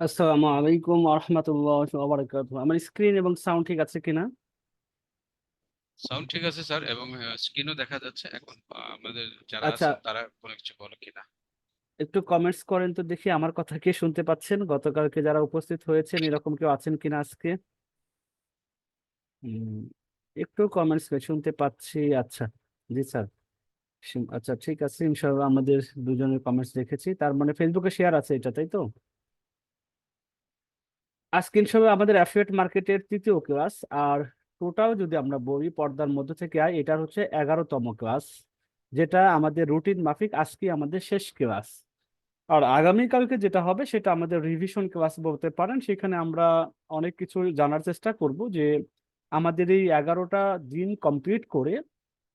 আসসালামু আলাইকুম আহমতুল্লাহ আমার স্ক্রিন এবং সাউন্ড ঠিক আছে কিনা? সাউন্ড ঠিক আছে স্যার এবং স্ক্রিনও দেখা যাচ্ছে এখন। আমাদের যারা আচ্ছা। তারা কোনো কিছু বলে কিনা। একটু কমেন্টস করেন তো দেখি আমার কথা কি শুনতে পাচ্ছেন। গতকালকে যারা উপস্থিত হয়েছেন এরকম কেউ আছেন কিনা আজকে? একটু কমেন্টস শুনতে পাচ্ছি। আচ্ছা জি স্যার। আচ্ছা ঠিক আছে। ইনশাআল্লাহ আমাদের দুজনের কমেন্টস দেখেছি। তার মানে ফেসবুকে শেয়ার আছে এটা তাই তো? আজকে ইনশাআল্লাহ আমাদের অ্যাফিলিয়েট মার্কেটের তৃতীয় ক্লাস আর টোটাল যদি আমরা বলি পর্দার মধ্যে থেকে আয় এটা হচ্ছে এগারোতম ক্লাস যেটা আমাদের রুটিন মাফিক আজকে আমাদের শেষ ক্লাস আর আগামীকালকে যেটা হবে, সেটা আমাদের রিভিশন ক্লাস বলতে পারেন, সেখানে আমরা অনেক কিছু জানার চেষ্টা করব যে আমাদের এই এগারোটা দিন কমপ্লিট করে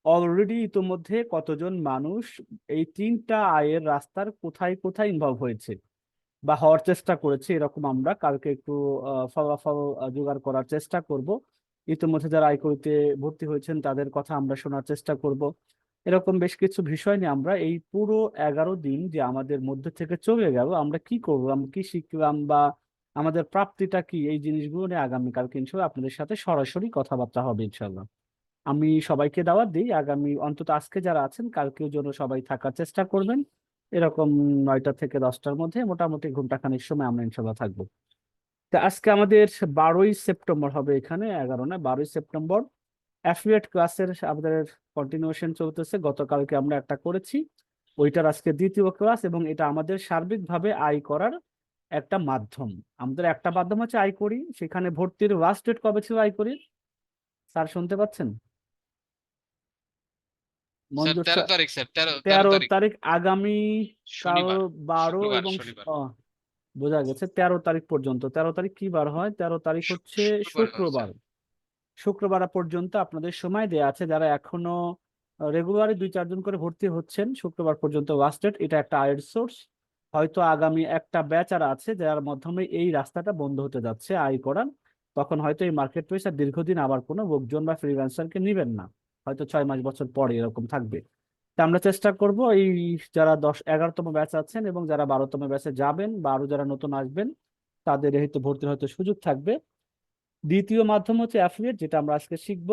অলরেডি ইতোমধ্যে কতজন মানুষ এই তিনটা আয়ের রাস্তার কোথায় কোথায় ইনভলভ হয়েছে। বা হওয়ার চেষ্টা করেছে, এরকম আমরা। কালকে একটু ফলাফল জোগাড় করার চেষ্টা করব। ইতিমধ্যে যারা আইকরিতে ভর্তি হয়েছেন, তাদের কথা আমরা শোনার চেষ্টা করব। এরকম বেশ কিছু বিষয় নিয়ে আমরা এই পুরো এগারো দিন যে আমাদের মধ্যে থেকে চলে গেল, আমরা কি করব আমরা কি শিখলাম বা আমাদের প্রাপ্তিটা কি, এই জিনিসগুলো নিয়ে আগামীকালকে ইনশাল্লাহ আপনাদের সাথে সরাসরি কথাবার্তা হবে ইনশাল্লাহ আমি সবাইকে দাওয়াত দিই। আগামী, অন্তত আজকে যারা আছেন, কালকেও যেন সবাই থাকার চেষ্টা করবেন। এরকম নয়টা থেকে দশটার মধ্যে মোটামুটি ঘন্টাখানেক সময় আমরা ইনশাল্লাহ থাকব। তা আজকে আমাদের বারোই সেপ্টেম্বর হবে এখানে, এগারো না? বারোই সেপ্টেম্বর। অ্যাফিলিয়েট ক্লাসের আমাদের কন্টিনিউশন চলতেছে। গতকালকে আমরা একটা করেছি। ওইটার আজকে দ্বিতীয় ক্লাস এবং এটা আমাদের সার্বিকভাবে আয় করার একটা মাধ্যম। আমাদের একটা মাধ্যম হচ্ছে আয় করি। সেখানে ভর্তির লাস্ট ডেট কবে ছিল আয় করি স্যার শুনতে পাচ্ছেন? মঞ্জুর তেরো তারিখ স্যার তেরো তেরো তেরো তারিখ। তারিখ আগামী কাল শনিবার বারো এবং শনিবার। বোঝা গেছে তেরো তারিখ পর্যন্ত। তেরো তারিখ কি বার হয়? তেরো তারিখ হচ্ছে শুক্রবার শুক্রবার স্যার। শুক্রবার। পর্যন্ত আপনাদের সময় দেয়া আছে যারা এখনও রেগুলারই দুই চারজন করে ভর্তি হচ্ছেন শুক্রবার পর্যন্ত ডেট এটা একটা আয়ের সোর্স হয়তো আগামী একটা ব্যাচ আর আছে যার মাধ্যমে এই রাস্তাটা বন্ধ হতে যাচ্ছে আয় করার। তখন হয়তো এই মার্কেট প্লেস আর দীর্ঘদিন আবার কোনো লোকজন বা ফ্রিল্যান্সারকে নিবেন না। হয়তো ছয় মাস বছর পরে এরকম থাকবে। তা আমরা চেষ্টা করব এই যারা দশ, এগারোতম ব্যাচ আছেন এবং যারা বারোতম ব্যাচে যাবেন বা আরও যারা নতুন আসবেন, তাদের হয়তো ভর্তির হয়তো সুযোগ থাকবে। দ্বিতীয় মাধ্যম হচ্ছে অ্যাফিলিয়েট যেটা আমরা আজকে শিখব।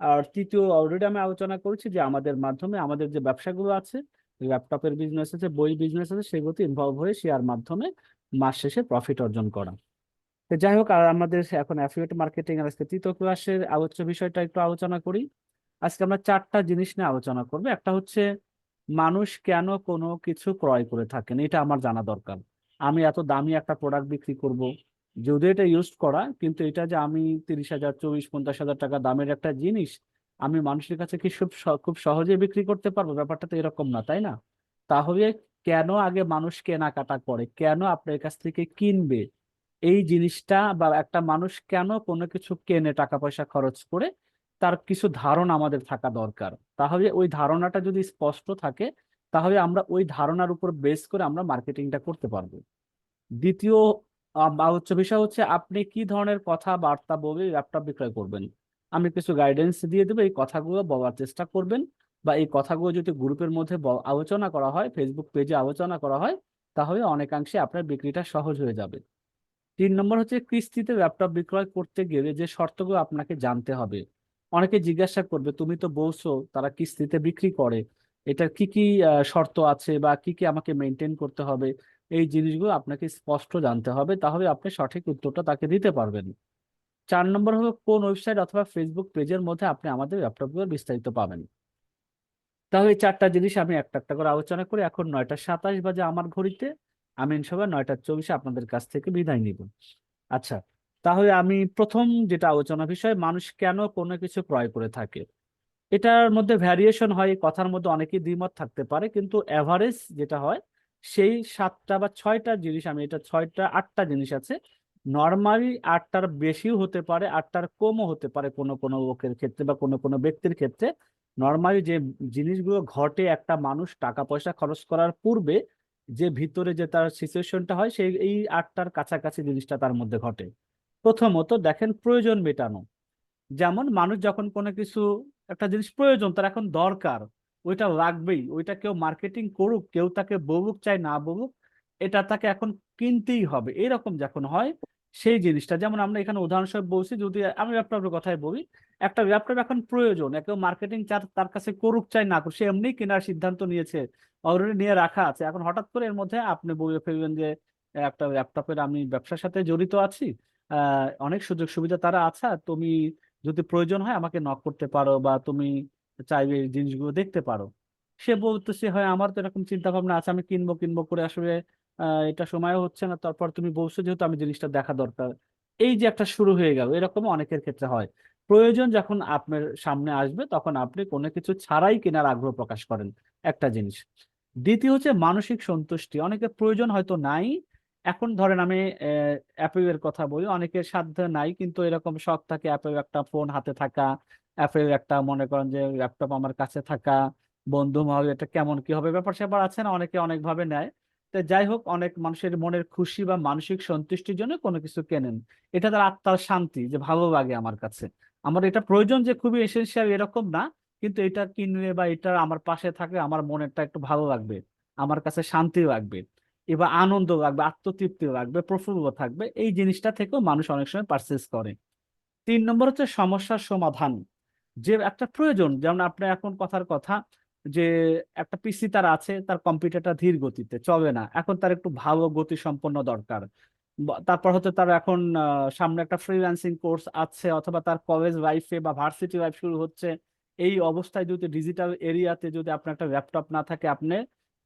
আর তৃতীয় অলরেডি আমি আলোচনা করেছি যে আমাদের মাধ্যমে আমাদের যে ব্যবসাগুলো আছে, ল্যাপটপের বিজনেস আছে, বই বিজনেস আছে, সেগুলোতে ইনভলভ হয়ে শেয়ার মাধ্যমে মাস শেষে প্রফিট অর্জন করা। তো যাই হোক, আর আমাদের এখন অ্যাফিলিয়েট মার্কেটিং আর আজকে তৃতীয় ক্লাসের আলোচ্য বিষয়টা একটু আলোচনা করি। আজকে আমরা চারটা জিনিস নিয়ে আলোচনা করব। একটা হচ্ছে, মানুষ কেন কোনো কিছু ক্রয় করে থাকেন? এটা আমার জানা দরকার। আমি এত দামি একটা প্রোডাক্ট বিক্রি করব। যদিও এটা ইউজ করা, কিন্তু এটা যে আমি তিরিশ হাজার, চল্লিশ, পঞ্চাশ হাজার টাকা দামের একটা জিনিস, আমি মানুষের কাছে কি খুব খুব সহজে বিক্রি করতে পারব? ব্যাপারটা তো এরকম না, তাই না? তাহলে কেন আগে মানুষ কেনাকাটা করে? কেন আপনার কাছ থেকে কিনবে? এই জিনিসটা বা একটা মানুষ কেন কোনো কিছু কেনে টাকা পয়সা খরচ করে? তার কিছু ধারণা আমাদের থাকা দরকার। তাহলে ওই ধারণাটা যদি স্পষ্ট থাকে, তাহলে আমরা ওই ধারণার উপর বেস করে আমরা মার্কেটিংটা করতে পারব। দ্বিতীয় আলোচ্য বিষয় হচ্ছে আপনি কি ধরনের কথা বার্তা বলে ল্যাপটপ বিক্রয় করবেন? আমি কিছু গাইডেন্স দিয়ে দেবো, এই কথাগুলো বলার চেষ্টা করবেন বা এই কথাগুলো যদি গ্রুপের মধ্যে আলোচনা করা হয় ফেসবুক পেজে আলোচনা করা হয়, তাহলে অনেকাংশে আপনার বিক্রিটা সহজ হয়ে যাবে। তিন নম্বর হচ্ছে কিস্তিতে ল্যাপটপ বিক্রয় করতে গেলে যে শর্তগুলো আপনাকে জানতে হবে। অনেকে জিজ্ঞাসা করবে, তুমি তো বলছো তারা কিস্তিতে বিক্রি করে, এটা কি কি শর্ত আছে বা কি কি আমাকে মেনটেন করতে হবে? এই জিনিসগুলো আপনাকে স্পষ্ট জানতে হবে, তাহলে আপনি সঠিক উত্তরটা তাকে দিতে পারবেন। চার নম্বর হলো, কোন ওয়েবসাইট অথবা ফেসবুক পেজের মধ্যে আপনি আমাদের ল্যাপটপগুলোর বিস্তারিত পাবেন? তাহলে চারটা জিনিস আমি একটা একটা করে আলোচনা করি এখন নয়টা সাতাশ বাজে আমার ঘড়িতে, আমি ইনশাল্লাহ নয়টা চব্বিশে আপনাদের কাছ থেকে বিদায় নিব। আচ্ছা তাহলে আমি প্রথম যেটা আলোচনা বিষয়, মানুষ কেন কোনো কিছু ক্রয় করে থাকে? এটার মধ্যে ভ্যারিয়েশন হয়, কথার মধ্যে অনেকেই দ্বিমত থাকতে পারে, কিন্তু এভারেজ যেটা হয়, সেই সাতটা বা ছয়টা জিনিস, আমি এটা ছয়টা, আটটা জিনিস আছে নর্মালি আটটার বেশিও হতে পারে, আটটার কমও হতে পারে কোনো কোনো লোকের ক্ষেত্রে বা কোনো কোনো ব্যক্তির ক্ষেত্রে। নর্মালি যে জিনিসগুলো ঘটে, একটা মানুষ টাকা পয়সা খরচ করার পূর্বে যে ভিতরে যে তার সিচুয়েশনটা হয়, সেই, এই আটটার কাছাকাছি জিনিসটা তার মধ্যে ঘটে। প্রথমত দেখেন প্রয়োজন মেটানো। যেমন মানুষ যখন কোনো কিছু, একটা জিনিস প্রয়োজন, তার এখন দরকার, ওইটা লাগবেই, ওইটা কেউ মার্কেটিং করুক, কেউ তাকে বলুক, চাই না বলুক, এটা তাকে এখন কিনতেই হবে। এরকম যখন হয়, সেই জিনিসটা, যেমন আমরা এখানে উদাহরণস্বরূপ বলছি, যদি আমি ল্যাপটপের কথাই বলি, একটা ল্যাপটপ এখন প্রয়োজন কেউ মার্কেটিং তার কাছে করুক, চাই না করুক, সে এমনি কেনার সিদ্ধান্ত নিয়েছে অলরেডি নিয়ে রাখা আছে। এখন হঠাৎ করে এর মধ্যে আপনি বলে ফেলবেন যে, একটা ল্যাপটপের আমি ব্যবসার সাথে জড়িত আছি অনেক সুযোগ সুবিধা তারা আছে। তুমি যদি প্রয়োজন হয় আমাকে নক করতে পারো বা তুমি চাইবে জিনিসগুলো দেখতে পারো। সে বলতেছে, হয়, আমার তো এরকম চিন্তা ভাবনা আছে, আমি কিনবো কিনবো করে আসলে এটা সময় হচ্ছে না। তারপর তুমি বলছো যেহেতু আমি জিনিসটা দেখা দরকার। এই যে একটা শুরু হয়ে গেল, এরকম অনেকের ক্ষেত্রে হয়। প্রয়োজন যখন আপনার সামনে আসবে, তখন আপনি কোনো কিছু ছাড়াই কেনার আগ্রহ প্রকাশ করেন। একটা জিনিস। দ্বিতীয় হচ্ছে মানসিক সন্তুষ্টি। অনেকের প্রয়োজন হয়তো নাই এখন ধরেন আমি অ্যাপেল এর কথা বলি, অনেকের সাধ্য নাই, কিন্তু এরকম শখ থাকে অ্যাপেল একটা ফোন হাতে থাকা অ্যাপেল একটা মনে করেন যে ল্যাপটপ আমার কাছে থাকা, বন্ধু মহল, এটা কেমন কি হবে? ব্যাপার স্যাপার আছে না, অনেকে অনেক ভাবে নেয়। তো যাই হোক, অনেক মানুষের মনের খুশি বা মানসিক সন্তুষ্টির জন্য কোনো কিছু কেনেন। এটা তার আত্মার শান্তি, যে ভালো লাগে আমার কাছে। আমার এটা প্রয়োজন যে খুবই এসেন্সিয়াল এরকম না, কিন্তু এটা কিনলে বা এটা আমার পাশে থাকলে আমার মনেরটা একটু ভালো লাগবে, আমার কাছে শান্তি লাগবে। এবার আনন্দ লাগবে, আত্মতৃপ্তি লাগবে, প্রফুল্ল থাকবে, এই জিনিসটা থেকেও মানুষ অনেক সময় পারচেস করে। তিন নম্বর হচ্ছে সমস্যার সমাধান। যে একটা প্রয়োজন, যেমন আপনার এখন কথার কথা যে একটা পিসি তার আছে, তার কম্পিউটারটা ধীর গতিতে, চলে না। এখন তার একটু ভালো গতি সম্পন্ন দরকার তারপর হচ্ছে তার এখন সামনে একটা ফ্রিল্যান্সিং কোর্স আছে, অথবা তার কলেজ লাইফে বা ভার্সিটি লাইফ শুরু হচ্ছে। এই অবস্থায় যদি ডিজিটাল এরিয়াতে যদি আপনার একটা ল্যাপটপ না থাকে, আপনি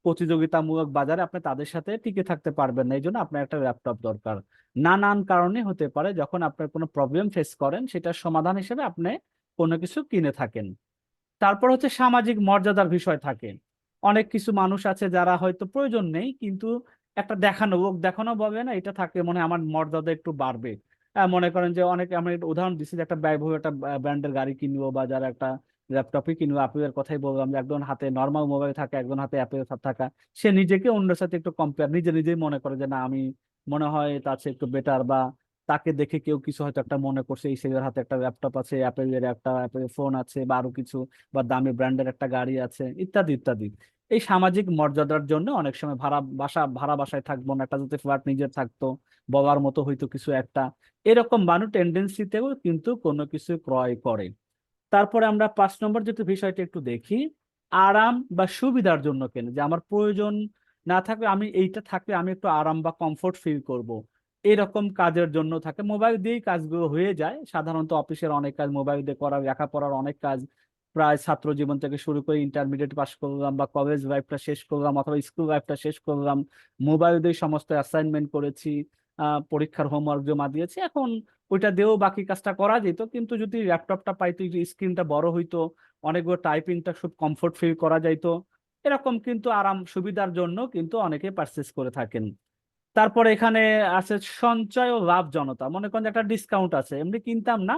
প্রতিযোগিতামূলক বাজারে আপনি তাদের সাথে টিকে থাকতে পারবেন না। এই জন্য আপনার একটা ল্যাপটপ দরকার। নানান কারণে হতে পারে যখন আপনার কোনো প্রবলেম ফেস করেন, সেটার সমাধান হিসেবে আপনি কোনো কিছু কিনে থাকেন। তারপর হচ্ছে সামাজিক মর্যাদার বিষয় থাকে। অনেক কিছু মানুষ আছে যারা হয়তো প্রয়োজন নেই, কিন্তু একটা দেখানো, লোক দেখানো বলবে না, এটা থাকলে মনে হয় আমার মর্যাদা একটু বাড়বে। মনে করেন যে অনেক, আমি উদাহরণ দিচ্ছি যে একটা ব্যয়বহুল একটা ব্র্যান্ডের গাড়ি কিনবো বা যারা একটা ল্যাপটপই কিনবো অ্যাপেলের কথাই বললাম যে একজন হাতে নর্মাল মোবাইল থাকে, একজন হাতে অ্যাপেল থাকা। সে নিজেকে অন্যের সাথে একটু কম্পেয়ার নিজে নিজেই মনে করে যে না, আমি মনে হয় তার চেয়ে একটু বেটার বা তাকে দেখে কেউ কিছু হয়তো একটা মনে করছে, এই ছেলের হাতে একটা ল্যাপটপ আছে অ্যাপেলের একটা অ্যাপেল ফোন আছে বা আরও কিছু বা দামি ব্র্যান্ডের একটা গাড়ি আছে, ইত্যাদি ইত্যাদি। এই সামাজিক মর্যাদার জন্য অনেক সময় ভাড়া বাসা, ভাড়া বাসায় থাকব না, একটা যদি ফ্ল্যাট নিজের থাকতো, বলার মতো হয়তো কিছু একটা। এরকম মানুষ টেন্ডেন্সিতেও কিন্তু কোনো কিছু ক্রয় করে। তারপরে আমরা পাঁচ নম্বর যেটা বিষয়টা একটু দেখি, আরাম বা সুবিধার জন্য কেন? যে আমার প্রয়োজন না থাকলে আমি এইটা থাকলে আমি একটু আরাম বা কমফোর্ট ফিল করব। এরকম কাজের জন্য থাকে। মোবাইল দিয়েই কাজগুলো হয়ে যায়। সাধারণত অফিসের অনেক কাজ মোবাইল দিয়ে করা, লেখাপড়ার অনেক কাজ। প্রায় ছাত্র জীবন থেকে শুরু করে ইন্টারমিডিয়েট পাস করলাম বা কলেজ লাইফটা শেষ করলাম অথবা স্কুল লাইফটা শেষ করলাম। মোবাইল দিয়ে সমস্ত অ্যাসাইনমেন্ট করেছি। পরীক্ষার হোমওয়ার্ক জমা দিয়েছি। এখন ওইটা দিয়েও বাকি কাজটা করা যেত, কিন্তু যদি ল্যাপটপটা পাইতো স্ক্রিনটা বড় হইতো, অনেকগুলো টাইপিংটা খুব কমফোর্ট ফিল করা যাইতো। এরকম কিন্তু আরাম সুবিধার জন্য কিন্তু অনেকে পারচেস করে থাকেন। তারপরে এখানে আছে সঞ্চয় ও লাভজনতা মনে করেন একটা ডিসকাউন্ট আছে। এমনি কিনতাম না,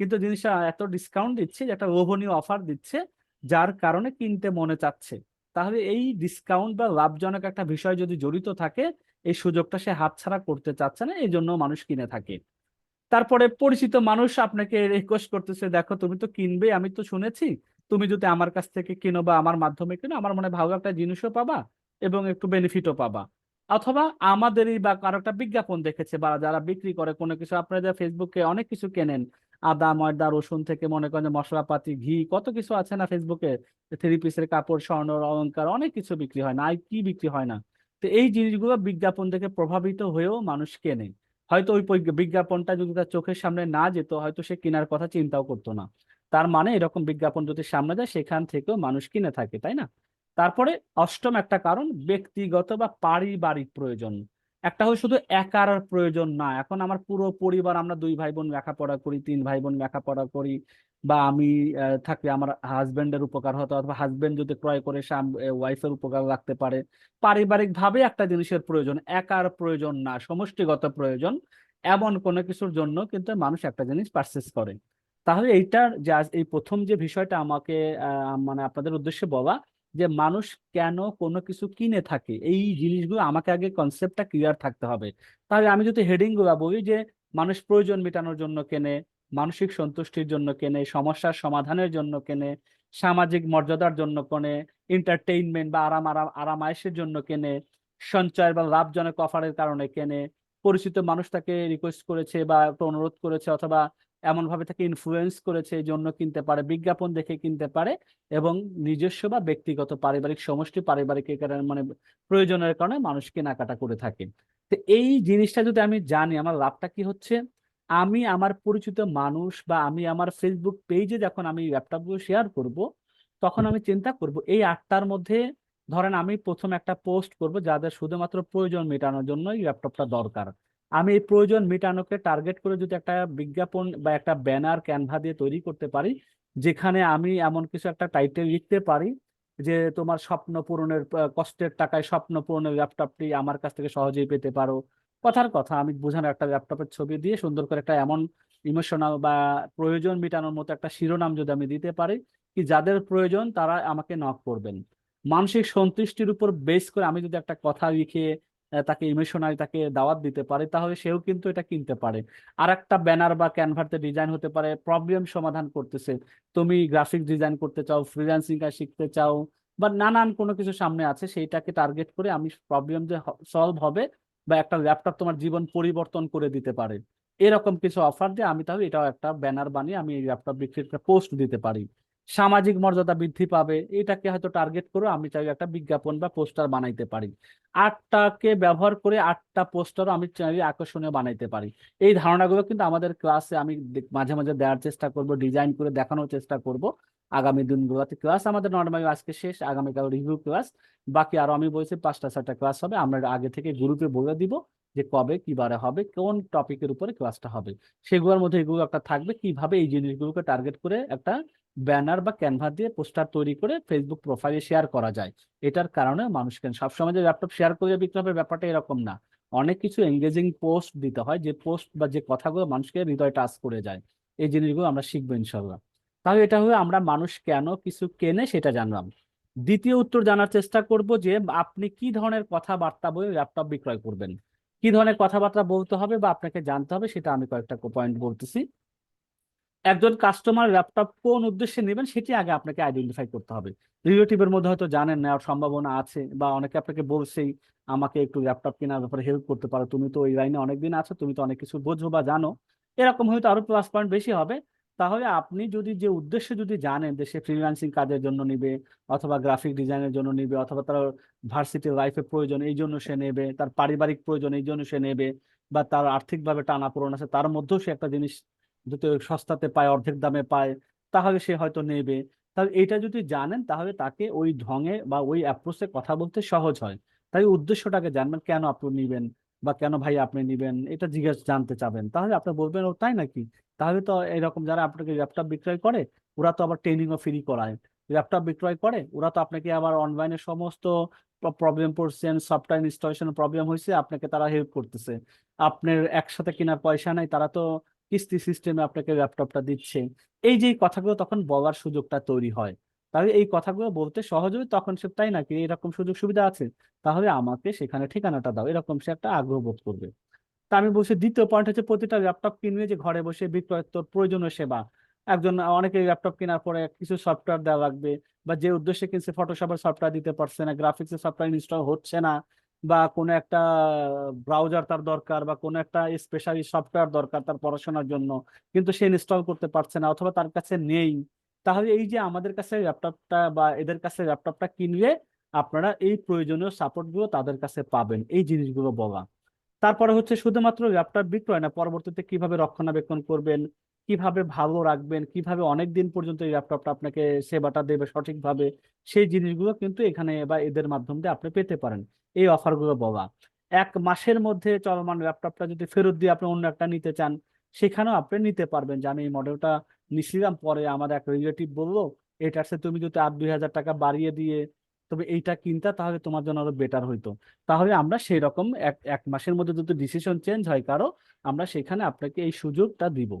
কিন্তু জিনিসটা এত ডিসকাউন্ট দিচ্ছে যে একটা লোভনীয় অফার দিচ্ছে, যার কারণে কিনতে মনে চাচ্ছে। তাহলে এই ডিসকাউন্ট বা লাভজনক একটা বিষয় যদি জড়িত থাকে এই সুযোগটা সে হাতছাড়া করতে চাচ্ছে না, এই জন্য মানুষ কিনে থাকে। তারপরে পরিচিত মানুষ আপনাকে রিকোয়েস্ট করতেছে, দেখো, তুমি তো কিনবে, আমি তো শুনেছি, তুমি যদি আমার কাছ থেকে কিনো বা আমার মাধ্যমে কিনো, আমার মনে ভালো একটা জিনিসও পাবা এবং একটু বেনিফিটও পাবা। অথবা আমাদেরই বা কারও একটা বিজ্ঞাপন দেখেছে বা যারা বিক্রি করে, কোনো কিছু আপনারা যা ফেসবুকে অনেক কিছু কেনেন, আদা, ময়দা, রসুন থেকে মনে করেন মশলাপাতি, ঘি, কত কিছু আছে না ফেসবুকে থ্রি পিসের কাপড়, স্বর্ণ, অলংকার, অনেক কিছু বিক্রি হয় না, আর কি বিক্রি হয় না। তো এই জিনিসগুলো বিজ্ঞাপন থেকে প্রভাবিত হয়েও মানুষ কেনে। হয়তো ওই বিজ্ঞাপনটা যদি তার চোখের সামনে না যেত, হয়তো সে কেনার কথা চিন্তাও করতো না। তার মানে এরকম বিজ্ঞাপন যদি সামনে যায়, সেখান থেকেও মানুষ কিনে থাকে, তাই না? তারপরে অষ্টম একটা কারণ, ব্যক্তিগত বা পারিবারিক প্রয়োজন। একটা হয় শুধু একার প্রয়োজন না। এখন আমার পুরো পরিবার, আমরা দুই ভাই বোন লেখাপড়া করি, তিন ভাই বোন লেখাপড়া করি, বা আমি থাকলে আমার হাজবেন্ডের উপকার হতো, অথবা হাজবেন্ড যদি ক্রয় করে ওয়াইফের উপকার লাগতে পারে। পারিবারিক ভাবে একটা জিনিসের প্রয়োজন, একার প্রয়োজন না, সমষ্টিগত প্রয়োজন, এমন কোনো কিছুর জন্য কিন্তু মানুষ একটা জিনিস পারচেস করে। তাহলে এইটার যে এই প্রথম যে বিষয়টা আমাকে মানে আপনাদের উদ্দেশ্যে বলা যে মানুষ কেন কোনো কিছু কিনে থাকে? এই জিনিসগুলো আমাকে আগে কনসেপ্টটা ক্লিয়ার থাকতে হবে। তাহলে আমি যদি হেডিংগুলা বলি যে, মানুষ প্রয়োজন মেটানোর জন্য কেনে, মানসিক সন্তুষ্টির জন্য কেনে, সমস্যার সমাধানের জন্য কেনে, সামাজিক মর্যাদার জন্য কেনে এন্টারটেইনমেন্ট বা আরাম আরাম আরাম আয়েশের জন্য কেনে, সঞ্চয় বা লাভজনক অফারের কারণে কেনে, পরিচিত মানুষ তাকে রিকোয়েস্ট করেছে বা অনুরোধ করেছে অথবা এমন ভাবে তাকে ইনফ্লুয়েন্স করেছে এই জন্য কিনতে পারে, বিজ্ঞাপন দেখে কিনতে পারে এবং নিজস্ব বা ব্যক্তিগত পারিবারিক সমষ্টি পারিবারিক মানে প্রয়োজনের কারণে মানুষ কেনাকাটা করে থাকে। তো এই জিনিসটা যদি আমি জানি, আমার লাভটা কি হচ্ছে? আমি আমার পরিচিত মানুষ বা আমি আমার ফেসবুক পেজে যখন আমি ল্যাপটপগুলো শেয়ার করব, তখন আমি চিন্তা করব, এই আটটার মধ্যে ধরেন আমি প্রথম একটা পোস্ট করব যাদের শুধুমাত্র প্রয়োজন মেটানোর জন্য এই ল্যাপটপটা দরকার। আমি এই প্রয়োজন মেটানোকে টার্গেট করে যদি একটা বিজ্ঞাপন বা একটা ব্যানার ক্যানভা দিয়ে তৈরি করতে পারি, যেখানে আমি এমন কিছু একটা টাইটেল লিখতে পারি যে তোমার স্বপ্ন পূরণের কষ্টের টাকায় স্বপ্ন পূরণের ল্যাপটপটি আমার কাছ থেকে সহজেই পেতে পারো। কথার কথা, আমি বোঝানো একটা ল্যাপটপের ছবি দিয়ে সুন্দর করে একটা এমন ইমোশনাল বা প্রয়োজন মেটানোর মতো একটা শিরোনাম যদি আমি দিতে পারি, কি যাদের প্রয়োজন তারা আমাকে নক করবেন। মানসিক সন্তুষ্টির উপর বেস করে আমি যদি একটা কথা লিখে তাকে ইমোশনালি তাকে দাওয়াত দিতে পারি, তাহলে সেও কিন্তু এটা কিনতে পারে। আর একটা ব্যানার বা ক্যানভাতে ডিজাইন হতে পারে প্রবলেম সমাধান করতেছে। তুমি গ্রাফিক ডিজাইন করতে চাও ফ্রিল্যান্সিং কাজ শিখতে চাও, বা নানান কোনো কিছু সামনে আছে, সেইটাকে টার্গেট করে আমি প্রবলেম যে সলভ হবে, বা একটা ল্যাপটপ তোমার জীবন পরিবর্তন করে দিতে পারে। এরকম কিছু অফার দিয়ে আমি তাহলে এটাও একটা ব্যানার বানিয়ে আমি এই ল্যাপটপ বিক্রির পোস্ট দিতে পারি। সামাজিক মর্যাদা বৃদ্ধি পাবে, এটাকে হয়তো টার্গেট করে আমি চাই একটা বিজ্ঞাপন বা পোস্টার বানাইতে পারি। আটটাকে ব্যবহার করে আটটা পোস্টারও আমি চাই আকর্ষণীয় বানাইতে পারি। এই ধারণাগুলো কিন্তু আমাদের ক্লাসে আমি মাঝে মাঝে দেওয়ার চেষ্টা করব ডিজাইন করে দেখানোর চেষ্টা করব। আগামী দিনগুলোতে ক্লাস আমাদের নর্মালি আজকে শেষ, আগামীকাল রিভিউ ক্লাস বাকি আরও আমি বলছি পাঁচটা, ছয়টা ক্লাস হবে, আমরা আগে থেকে গ্রুপে বলে দিব যে কবে কিবারে হবে, কোন টপিকের উপরে ক্লাসটা হবে। সেগুলোর মধ্যে এগুলো একটা থাকবে, কীভাবে এই জিনিসগুলোকে টার্গেট করে একটা ব্যানার বা ক্যানভা দিয়ে পোস্টার তৈরি করে ফেসবুক প্রোফাইলে শেয়ার করা যায়। এটার কারণে মানুষকে, সবসময় যে ল্যাপটপ শেয়ার করে বিক্রি হবে ব্যাপারটা এরকম না। অনেক কিছু এঙ্গেজিং পোস্ট দিতে হয়, যে পোস্ট বা যে কথাগুলো মানুষকে হৃদয় টাচ করে যায়, এই জিনিসগুলো আমরা শিখব ইনশাল্লাহ তাহলে এটা হলো আমরা মানুষ কেন কিছু কেনে সেটা জানলাম। দ্বিতীয় উত্তর জানার চেষ্টা করব যে আপনি কি ধরনের কথাবার্তা বলে ল্যাপটপ বিক্রয় করবেন? কি ধরনের কথাবার্তা বলতে হবে বা আপনাকে জানতে হবে সেটা আমি কয়েকটা পয়েন্ট বলতেছি। একজন কাস্টমার ল্যাপটপ কোন উদ্দেশ্যে নেবেন সেটি আগে আপনাকে আইডেন্টিফাই করতে হবে। রিলেটিভের মধ্যে হয়তো জানেন নেওয়ার সম্ভাবনা আছে বা অনেকে আপনাকে বলছেই, আমাকে একটু ল্যাপটপ কেনার ব্যাপারে হেল্প করতে পারো। তুমি তো ওই লাইনে অনেকদিন আছো, তুমি তো অনেক কিছু বোঝো বা জানো। এরকম হয়তো আরও প্লাস পয়েন্ট বেশি হবে। তাহলে আপনি যদি যে উদ্দেশ্যে যদি জানেন যে সে ফ্রিল্যান্সিং কাজের জন্য নিবে অথবা গ্রাফিক ডিজাইনের জন্য নিবে অথবা তার ভার্সিটি লাইফে প্রয়োজন এই জন্য সে নেবে, তার পারিবারিক প্রয়োজন এই জন্য সে নেবে বা তার আর্থিকভাবে টানাপোড়েন আছে, তার মধ্যেও সে একটা জিনিস যদি সস্তাতে পায়, অর্ধেক দামে পায়, তাহলে সে হয়তো নেবে। তাহলে এটা যদি জানেন, তাহলে তাকে ওই ঢঙে বা ওই অ্যাপ্রোচে কথা বলতে সহজ হয়। তাই উদ্দেশ্যটাকে জানবেন, কেন আপনি নিবেন বা কেন ভাই আপনি নিবেন, এটা জিজ্ঞেস জানতে চাবেন। তাহলে আপনি বলবেন, ও, তাই নাকি? তাহলে তো এরকম যারা আপনাকে ল্যাপটপ বিক্রয় করে, ওরা তো আবার ট্রেনিংও ফ্রি করায়। ল্যাপটপ বিক্রয় করে, ওরা তো আপনাকে আবার অনলাইনে সমস্ত প্রবলেম পড়ছেন সফটওয়্যার ইনস্টলেশন প্রবলেম হয়েছে আপনাকে তারা হেল্প করতেছে। আপনার একসাথে কেনার পয়সা নাই, তারা তো কিস্তি সিস্টেমে আপনাকে ল্যাপটপটা দিচ্ছে। এই যে কথাগুলো তখন বলার সুযোগটা তৈরি হয়। তাহলে এই কথাগুলো বলতে সহজ হবে, তখন সে তাই নাকি এরকম সুযোগ সুবিধা আছে? তাহলে আমাকে সেখানে ঠিকানাটা দাও, এরকম সে একটা আগ্রহ বোধ করবে। তা আমি বলছি, দ্বিতীয় পয়েন্ট হচ্ছে প্রতিটা ল্যাপটপ কিনলে যে ঘরে বসে বিক্রয় তোর প্রয়োজনীয় সেবা। একজন অনেকে ল্যাপটপ কেনার পরে কিছু সফটওয়্যার দেওয়া লাগবে বা যে উদ্দেশ্যে কিনছে ফটোশপের সফটওয়্যার দিতে পারছে না গ্রাফিক্সের সফটওয়্যার ইনস্টল হচ্ছে না। বা কোনো একটা ব্রাউজার তার দরকার বা কোনো একটা স্পেশালি সফটওয়্যার দরকার তার পড়াশোনার জন্য, কিন্তু সে ইনস্টল করতে পারছে না অথবা তার কাছে নেই। তাহলে এই যে আমাদের কাছে ল্যাপটপটা বা এদের কাছে ল্যাপটপটা কিনলে আপনারা এই প্রয়োজনীয় সাপোর্টগুলো তাদের কাছে পাবেন, এই জিনিসগুলো বলা। তারপরে হচ্ছে শুধুমাত্র ল্যাপটপ বিক্রয় না, পরবর্তীতে কীভাবে রক্ষণাবেক্ষণ করবেন, কীভাবে ভালো রাখবেন, কীভাবে অনেক দিন পর্যন্ত এই ল্যাপটপটা আপনাকে সেবাটা দেবে সঠিকভাবে, সেই জিনিসগুলো কিন্তু এখানে বা এদের মাধ্যম দিয়ে আপনি পেতে পারেন। এই অফারগুলো বলা এক মাসের মধ্যে চলমান ল্যাপটপটা যদি ফেরত দিয়ে আপনি অন্য একটা নিতে চান, সেখানেও আপনি নিতে পারবেন যে আমি এই মডেলটা নিছিলাম, পরে আমার এক রিলেটিভ বলল এটার সাথে তুমি যদি আর দুই হাজার টাকা বাড়িয়ে দিয়ে তবে এইটা কিনতা, তাহলে তোমার জন্য আরও বেটার হইতো। তাহলে আমরা সেই রকম এক এক মাসের মধ্যে যদি ডিসিশন চেঞ্জ হয় কারও, আমরা সেখানে আপনাকে এই সুযোগটা দিব।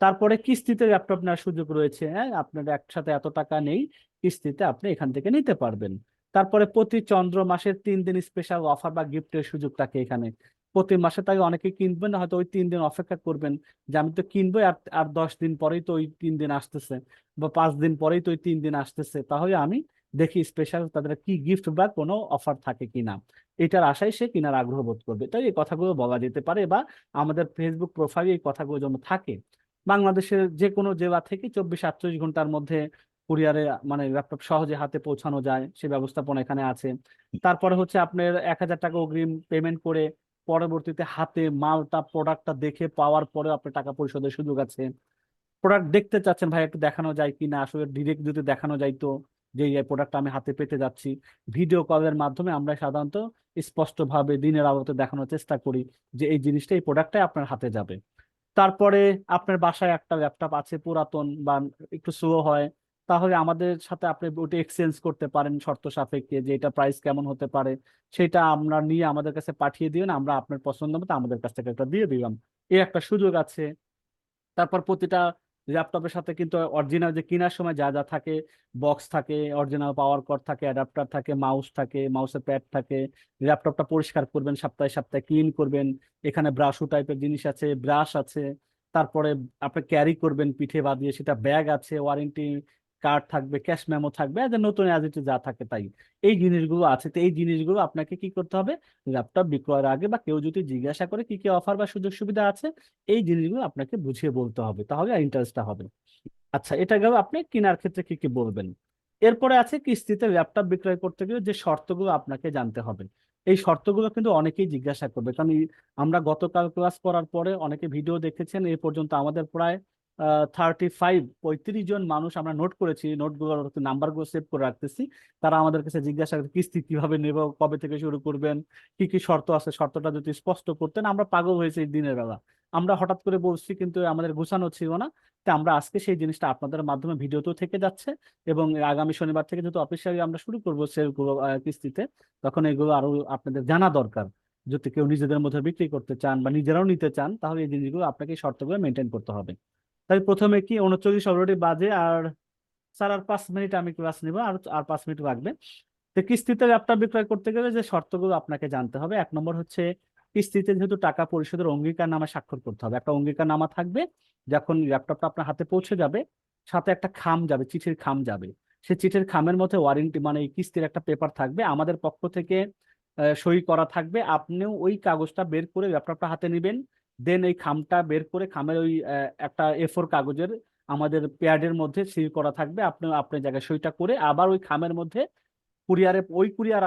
তারপরে কিস্তিতে ল্যাপটপ নেওয়ার সুযোগ রয়েছে হ্যাঁ? আপনার একসাথে এত টাকা নেই, কিস্তিতে আপনি এখান থেকে নিতে পারবেন। তারপরে প্রতি চন্দ্র মাসের তিন দিন স্পেশাল অফার বা গিফটের সুযোগ থাকে এখানে। প্রতি মাসে তাই অনেকে কিনবেন, হয়তো ওই তিন দিন অপেক্ষা করবেন যে আমি তো কিনবো আর আর দশ দিন পরেই তো ওই তিন দিন আসতেছে বা পাঁচ দিন পরেই তো ওই তিন দিন আসতেছে। তাহলে আমি দেখি স্পেশাল তাদের কি গিফট বা কোনো অফার থাকে কিনা। এটার আশায় সে কিনার আগ্রহ বোধ করবে। তাই এই কথাগুলো বলা যেতে পারে বা আমাদের ফেসবুক প্রোফাইলে এই কথাগুলো যেন থাকে। বাংলাদেশের যে কোনো জেলা থেকে চব্বিশ আটচল্লিশ ঘণ্টার মধ্যে কুরিয়ারে মানে ল্যাপটপ সহজে হাতে পৌঁছানো যায়, সে ব্যবস্থাপনা এখানে আছে। তারপরে হচ্ছে আপনার এক হাজার টাকা অগ্রিম পেমেন্ট করে পরবর্তীতে হাতে মালটা প্রোডাক্টটা দেখে পাওয়ার পরে আপনার টাকা পরিশোধের সুযোগ আছে। প্রোডাক্ট দেখতে চাচ্ছেন, ভাই, একটু দেখানো যায় কি না আসলে ডিরেক্ট যদি দেখানো যায় তো যে এই প্রোডাক্ট আমি হাতে পেতে যাচ্ছি। ভিডিও কলের মাধ্যমে আমরা সাধারণত স্পষ্টভাবে দিনের আলোতে দেখানোর চেষ্টা করি যে এই জিনিসটা, এই প্রোডাক্টটাই আপনার হাতে যাবে। তারপরে আপনার বাসায় একটা ল্যাপটপ আছে পুরাতন বা একটু স্লো হয়। তাহলে আমাদের সাথে আপনি ওটা এক্সচেঞ্জ করতে পারেন শর্ত সাপেক্ষে যে এটা প্রাইস কেমন হতে পারে। সেটা আমরা নিয়ে আমাদের কাছে পাঠিয়ে দিন আমরা আপনার পছন্দ মতো আমাদের কাছ থেকে একটা দিয়ে দিলাম। এই একটা সুযোগ আছে। তারপর প্রতিটা ল্যাপটপের সাথে কিন্তু অরিজিনাল যে কেনার সময় যা যা থাকে বক্স থাকে অরিজিনাল পাওয়ার কর্ড থাকে অ্যাডাপ্টার থাকে মাউস থাকে মাউসের প্যাড থাকে, ল্যাপটপটা পরিষ্কার করবেন, সপ্তাহে সপ্তাহে ক্লিন করবেন, এখানে ব্রাশু টাইপের জিনিস আছে ব্রাশ আছে, তারপরে আপনি ক্যারি করবেন পিঠে বাঁধিয়ে, সেটা ব্যাগ আছে ওয়ারেন্টি কার্ড থাকবে ক্যাশ মেমো থাকবে আর নতুন অ্যাজ যা থাকে তাই। এই জিনিসগুলো আছে, তো এই জিনিসগুলো আপনাকে কি করতে হবে? ল্যাপটপ বিক্রয়ের আগে বা কেউ যদি জিজ্ঞাসা করে কি কি অফার বা সুযোগ সুবিধা আছে, এই জিনিসগুলো আপনাকে বুঝিয়ে বলতে হবে, তাহলে ইন্টারেস্টটা হবে। আচ্ছা এটা গেল আপনি কেনার ক্ষেত্রে কি কি বলবেন? এরপরে আছে কিস্তিতে ল্যাপটপ বিক্রয় করতে গেলে যে শর্তগুলো আপনাকে জানতে হবে। এই শর্তগুলো কিন্তু অনেকেই জিজ্ঞাসা করবে, কারণ আমরা গতকাল ক্লাস করার পরে অনেকে ভিডিও দেখেছেন এই পর্যন্ত আমাদের প্রায় থার্টি ফাইভ পঁয়ত্রিশ জন মানুষ আমরা নোট করেছি নোটগুলোর নাম্বারগুলো সেভ করে রাখতেছি। তারা আমাদের কাছে জিজ্ঞাসা করে, কিস্তি কীভাবে নেব? কবে থেকে শুরু করবেন? কি কি শর্ত আছে? শর্তটা যদি স্পষ্ট করতেন, আমরা পাগল হয়েছি দিনের বেলা। আমরা হঠাৎ করে বলছি, কিন্তু আমাদের গোছানো ছিল না। তো আমরা আজকে সেই জিনিসটা আপনাদের মাধ্যমে ভিডিওতেও থেকে যাচ্ছে এবং আগামী শনিবার থেকে যেহেতু অফিসিয়ালি আমরা শুরু করব সেলগুলো কিস্তিতে, তখন এগুলো আরও আপনাদের জানা দরকার। যদি কেউ নিজেদের মধ্যে বিক্রি করতে চান বা নিজেরাও নিতে চান, তাহলে এই জিনিসগুলো আপনাকে শর্তগুলো মেনটেন করতে হবে। তাই প্রথমে কি উনচল্লিশ অলরেডি বাজে আর স্যার, আর পাঁচ মিনিট আমি ক্লাস নিব, আর আর পাঁচ মিনিট লাগবে। তো কিস্তিতে ল্যাপটপ বিক্রয় করতে গেলে যে শর্তগুলো আপনাকে জানতে হবে, এক নম্বর হচ্ছে কিস্তিতে যেহেতু টাকা পরিশোধের অঙ্গীকারনামা স্বাক্ষর করতে হবে। একটা অঙ্গীকার নামা থাকবে, যখন ল্যাপটপটা আপনার হাতে পৌঁছে যাবে, সাথে একটা খাম যাবে, চিঠির খাম যাবে। সেই চিঠির খামের মধ্যে ওয়ারেন্টি মানে এই কিস্তির একটা পেপার থাকবে, আমাদের পক্ষ থেকে সই করা থাকবে। আপনিও ওই কাগজটা বের করে ল্যাপটপটা হাতে নেবেন দেন এই খামটা বের করে খামের ওই একটা এ ফোর কাগজের আমাদের প্যাডের মধ্যে সিল করা থাকবে। আপনি আপনার জায়গায় সইটা করে আবার ওই খামের মধ্যে কুরিয়ারে ওই কুরিয়ার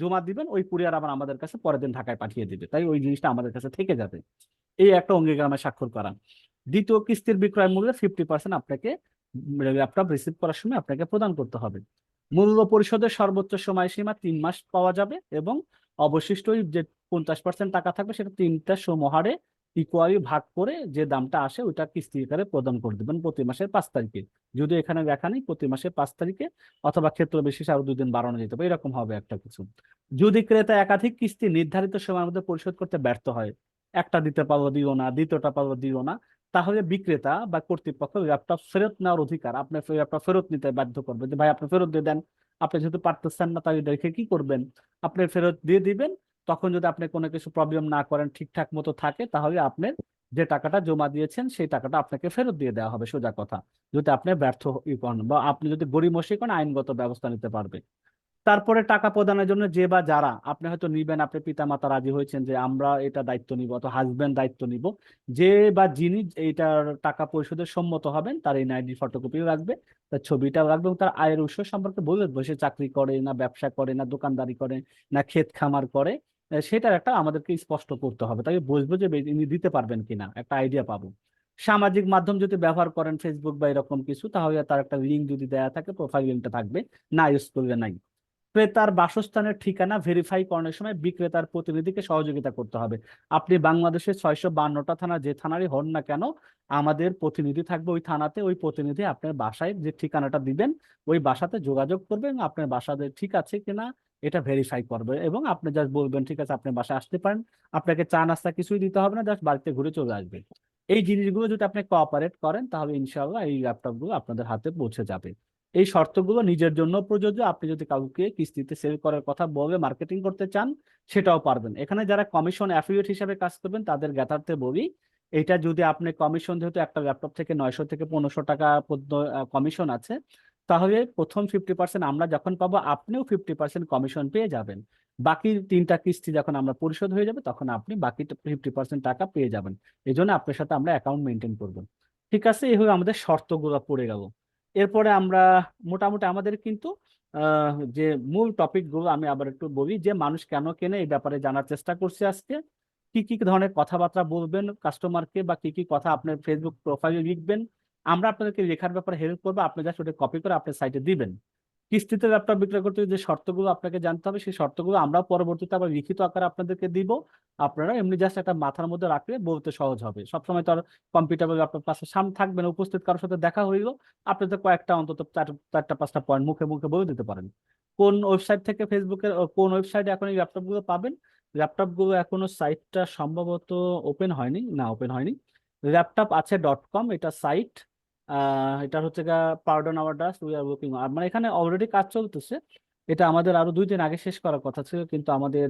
জমা দিবেন, ওই কুরিয়ার আবার আমাদের কাছে পরের দিন ঢাকায় পাঠিয়ে দিবে। তাই ওই জিনিসটা আমাদের কাছে থেকে যাবে। এই একটা অঙ্গীকারনামা স্বাক্ষর করা। দ্বিতীয় কিস্তির বিক্রয় মূল্যে ফিফটি পার্সেন্ট আপনাকে ল্যাপটপ রিসিভ করার সময় আপনাকে প্রদান করতে হবে। মূল্য পরিশোধের সর্বোচ্চ সময়সীমা তিন মাস পাওয়া যাবে এবং অবশিষ্ট ওই যে পঞ্চাশ পার্সেন্ট টাকা থাকবে, সেটা তিনটা সমহারে ইকুয়ালি ভাগ করে যে দামটা আসে ওইটা কিস্তি আকারে প্রদান করে দেবেন প্রতি মাসের পাঁচ তারিখে। যদি এখানে দেখা নেই প্রতি মাসের পাঁচ তারিখে, অথবা ক্ষেত্র বিশেষে আরও দুদিন বাড়ানো যেতে পারে, এরকম হবে একটা কিছু। যদি ক্রেতা একাধিক কিস্তি নির্ধারিত সময়ের মধ্যে পরিশোধ করতে ব্যর্থ হয়, একটা দিতে পারল দিও না, দ্বিতীয়টা পারল দিও না, তাহলে বিক্রেতা বা কর্তৃপক্ষ ল্যাপটপ ফেরত নেওয়ার অধিকার আপনার ল্যাপটপ ফেরত নিতে বাধ্য করবে যে, ভাই, আপনি ফেরত দিয়ে দেন, আপনি যেহেতু পারতেছেন না তাই রেখে কি করবেন? আপনি ফেরত দিয়ে দিবেন তখন যদি আপনি কোনো কিছু প্রবলেম না করেন, ঠিকঠাক মতো থাকে, তাহলে আপনার যে টাকাটা জমা দিয়েছেন, সেই টাকাটা আপনাকে ফেরত দিয়ে দেওয়া হবে, সোজা কথা। যদি আপনি ব্যর্থ করেন বা আপনি যদি গরিমসি করেন আইনগত ব্যবস্থা নিতে পারবে। তারপরে টাকা প্রদানের জন্য যে বা যারা, আপনি হয়তো নিবেন, আপনি পিতা মাতা রাজি হয়েছেন যে আমরা এটা দায়িত্ব নিব অথবা হাজবেন্ড দায়িত্ব নিব। যে বা যিনি এইটার টাকা পরিশোধের সম্মত হবেন, তার এই আইডি ফটোকপি রাখবে, তার ছবিটাও রাখবে এবং তার আয়ের উৎস সম্পর্কে বলে দেবো। সে চাকরি করে না, ব্যবসা করে না, দোকানদারি করে না, ক্ষেত খামার করে। সেটার একটা আমাদেরকে স্পষ্ট করতে হবে। তাকে বুঝব যে ইনি দিতে পারবেন কিনা, একটা আইডিয়া পাবো। সামাজিক মাধ্যম যদি ব্যবহার করেন ফেসবুক বা এরকম কিছু, তাহলে তার একটা লিঙ্ক যদি দেয়া থাকে প্রোফাইল লিঙ্কটা থাকবে। না ইউজ করলে নাই। ক্রেতার বাসস্থানের ঠিকানা ভেরিফাই করানোর সময় বিক্রেতার প্রতিনিধিকে সহযোগিতা করতে হবে। আপনি বাংলাদেশের ছয়শো বান্নটা থানা, যে থানারই হন না কেন, আমাদের প্রতিনিধি থাকবে ওই থানাতে। ওই প্রতিনিধি আপনার বাসায় যে ঠিকানাটা দিবেন, ওই বাসাতে যোগাযোগ করবেন। আপনার বাসাতে ঠিক আছে কিনা এটা ভেরিফাই করবে এবং আপনি জাস্ট বলবেন, ঠিক আছে, আপনি বাসায় আসতে পারেন। আপনাকে চা, নাস্তা কিছুই দিতে হবে না জাস্ট বাড়িতে ঘুরে চলে আসবে। এই জিনিসগুলো যদি আপনি কোঅপারেট করেন, তাহলে ইনশাআল্লাহ এই ল্যাপটপগুলো আপনাদের হাতে পৌঁছে যাবে। এই শর্তগুলো নিজের জন্য প্রযোজ্য। আপনি যদি কাউকে কিস্তিতে সেল করার কথা বলে মার্কেটিং করতে চান, সেটাও পারবেন। এখানে যারা কমিশন অ্যাফিলিয়েট হিসাবে কাজ করবেন, তাদের জ্ঞাতার্থে বলি, এটা যদি আপনি কমিশন যেহেতু একটা ল্যাপটপ থেকে নয়শো থেকে পনেরোশো টাকা কমিশন আছে তাহলে প্রথম ফিফটি পার্সেন্ট আমরা যখন পাবো, আপনিও ফিফটি পার্সেন্ট কমিশন পেয়ে যাবেন। বাকি তিনটা কিস্তি যখন আমরা পরিশোধ হয়ে যাবে, তখন আপনি বাকি ফিফটি পার্সেন্ট টাকা পেয়ে যাবেন। এই জন্য আপনার সাথে আমরা অ্যাকাউন্ট মেনটেন করব। ঠিক আছে? এইভাবে আমাদের শর্তগুলো পড়ে গেল। এরপরে আমরা মোটামুটি আমাদের কিন্তু যে মূল টপিকগুলো আমি আবার একটু বলি, যে মানুষ কেন কেনে এই ব্যাপারে জানার চেষ্টা করছি আজকে। কি কি ধরনের কথাবার্তা বলবেন কাস্টমারকে বা কি কি কথা আপনার ফেসবুক প্রোফাইলে লিখবেন। আমরা আপনাদেরকে লেখার ব্যাপারে হেল্প করব। আপনি জাস্ট ওটা কপি করে আপনার সাইটে দিবেন। কিস্তিতে ল্যাপটপ বিক্রয় করতে যে শর্তগুলো আপনাকে জানতে হবে, সেই শর্তগুলো আমরা পরবর্তীতে আবার লিখিত আকারে আপনাদেরকে দিব। আপনারা এমনি জাস্ট একটা মাথার মধ্যে রাখলে বলতে সহজ হবে। সবসময় তো আর কম্পিউটার বা ল্যাপটপ পাশে সামনে থাকবে না, উপস্থিত কারোর সাথে দেখা হইল, আপনি তো কয়েকটা অন্তত চার, চারটা, পাঁচটা পয়েন্ট মুখে মুখে বলে দিতে পারেন। কোন ওয়েবসাইট থেকে ফেসবুকের কোন ওয়েবসাইটে এখন এই ল্যাপটপগুলো পাবেন? ল্যাপটপগুলো এখনও সাইটটা সম্ভবত ওপেন হয়নি, না ওপেন হয়নি। ল্যাপটপ আছে ডট কম এটা সাইট এটা হচ্ছে গা pardon our dust we are working মানে এখানে অলরেডি কাজ চলতেছে। এটা আমাদের আরও দুই দিন আগে শেষ করার কথা ছিল, কিন্তু আমাদের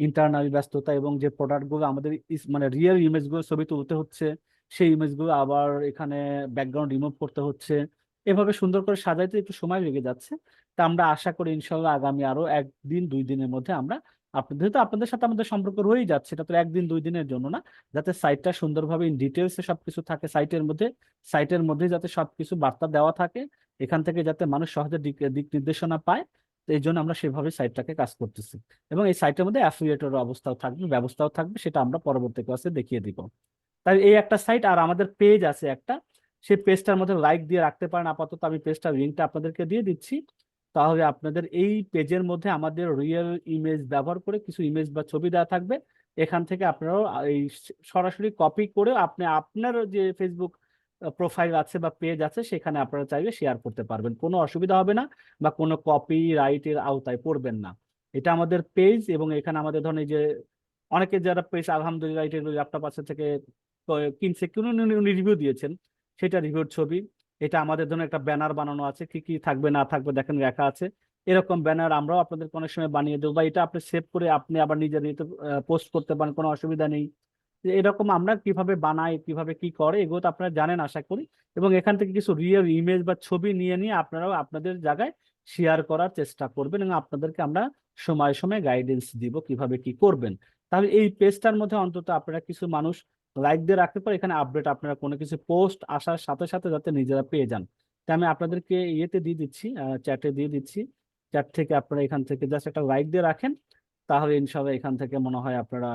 ইন্টারনাল ব্যস্ততা এবং যে প্রোডাক্টগুলো আমাদের মানে রিয়েল ইমেজগুলো ছবি তুলতে হচ্ছে, সেই ইমেজগুলো আবার এখানে ব্যাকগ্রাউন্ড রিমুভ করতে হচ্ছে। এভাবে সুন্দর করে সাজাইতে একটু সময় লেগে যাচ্ছে। তা আমরা আশা করি ইনশাল্লাহ আগামী আরও একদিন, দুই দিনের মধ্যে আমরা যেহেতু আপনাদের সাথে আমাদের সম্পর্ক রয়েই যাচ্ছে, এটা তো একদিন দুই দিনের জন্য না, যাতে সাইটটা সুন্দরভাবে ইন ডিটেলসে সবকিছু থাকে সাইটের মধ্যে সাইটের মধ্যে যাতে সবকিছু বার্তা দেওয়া থাকে, এখান থেকে যাতে মানুষ সহজে দিক নির্দেশনা পায়, তো এই জন্য আমরা সেভাবে সাইটটাকে কাজ করতেছি। এবং এই সাইটের মধ্যে অ্যাফিলিয়েটর অবস্থাও থাকবে, ব্যবস্থাও থাকবে, সেটা আমরা পরবর্তী ক্লাসে দেখিয়ে দিব। তাই এই একটা সাইট আর আমাদের পেজ আছে একটা, সেই পেজটার মধ্যে লাইক দিয়ে রাখতে পারেন, আপাতত আমি পেজটার লিঙ্কটা আপনাদেরকে দিয়ে দিচ্ছি। তাহলে আপনাদের এই পেজের মধ্যে আমাদের রিয়েল ইমেজ ব্যবহার করে কিছু ইমেজ বা ছবি দেওয়া থাকবে। এখান থেকে আপনারাও এই সরাসরি কপি করে আপনি আপনার যে ফেসবুক প্রোফাইল আছে বা পেজ আছে সেখানে আপনারা চাইলে শেয়ার করতে পারবেন। কোনো অসুবিধা হবে না বা কোনো কপি রাইটের আওতায় পড়বেন না। এটা আমাদের পেজ এবং এখানে আমাদের ধরেন যে অনেকে যারা পেজ আলহামদুলিল্লাহ ল্যাপটপ আছে থেকে কিনছে কোনো রিভিউ দিয়েছেন। সেটা রিভিউর ছবি। এটা আমাদের জন্য একটা ব্যানার বানানো আছে, কি কি থাকবে, না থাকবে, দেখেন লেখা আছে। এরকম ব্যানার আমরাও আপনাদের অনেক সময় বানিয়ে দেবো। বা এটা আপনি সেভ করে আপনি আবার নিজের পোস্ট করতে পারেন, কোনো অসুবিধা নেই। এরকম আমরা কীভাবে বানাই, কীভাবে কি করে, এগুলো তো আপনারা জানেন, আশা করি। এবং এখান থেকে কিছু রিয়েল ইমেজ বা ছবি নিয়ে নিয়ে আপনারাও আপনাদের জায়গায় শেয়ার করার চেষ্টা করবেন এবং আপনাদেরকে আমরা সময় সময় গাইডেন্স দিব কীভাবে কি করবেন। তাহলে এই পেজটার মধ্যে অন্তত আপনারা কিছু মানুষ লাইক দিয়ে রাখতে পারে, এখানে আপডেট আপনারা কোনো কিছু পোস্ট আসার সাথে সাথে যাতে নিজেরা পেয়ে যান। তাই আমি আপনাদেরকে ইয়েতে দিয়ে দিচ্ছি চ্যাটে দিয়ে দিচ্ছি। চ্যাট থেকে আপনারা এখান থেকে জাস্ট একটা লাইক দিয়ে রাখেন, তাহলে ইনশাল্লাহ এখান থেকে মনে হয় আপনারা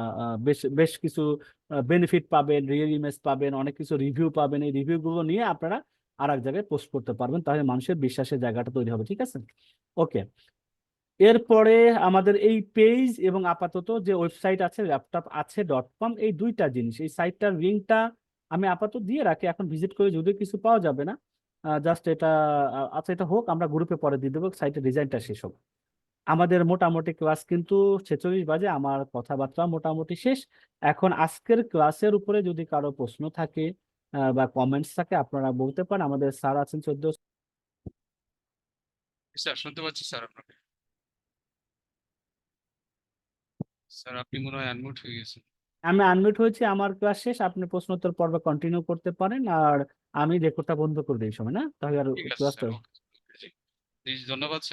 বেশ বেশ কিছু বেনিফিট পাবেন রিয়েল ইমেজ পাবেন, অনেক কিছু রিভিউ পাবেন। এই রিভিউ গুলো নিয়ে আপনারা আর এক জায়গায় পোস্ট করতে পারবেন, তাহলে মানুষের বিশ্বাসের জায়গাটা তৈরি হবে, ঠিক আছে? ওকে এরপরে আমাদের এই পেজ এবং আপাতত যে ওয়েবসাইট আছে ল্যাপটপ আছে ডট কম এই দুইটা জিনিস। এই সাইটটার লিঙ্কটা আমি আপাতত দিয়ে রাখি। এখন ভিজিট করে যদিও কিছু পাওয়া যাবে না জাস্ট এটা আচ্ছা এটা হোক, আমরা গ্রুপে পরে দিয়ে দেবো সাইটের ডিজাইনটা শেষ হোক। আমাদের মোটামুটি ক্লাস কিন্তু ছেচল্লিশ বাজে, আমার কথাবার্তা মোটামুটি শেষ। এখন আজকের ক্লাসের উপরে যদি কারও প্রশ্ন থাকে বা কমেন্টস থাকে, আপনারা বলতে পারেন। আমাদের স্যার আছেন চোদ্দ স্যার, শুনতে পাচ্ছি স্যার আপনাকে। স্যার আপনি মনে হয় আনমিউট হয়ে গেছেন। আমি আনমিউট হয়েছি আমার ক্লাস শেষ আপনি প্রশ্নোত্তর পর্ব কন্টিনিউ করতে পারেন আর আমি রেকর্ডটা বন্ধ করে দিই সময় না? তাহলে আর ঠিক আছে ক্লাসটা স্যার ধন্যবাদ স্যার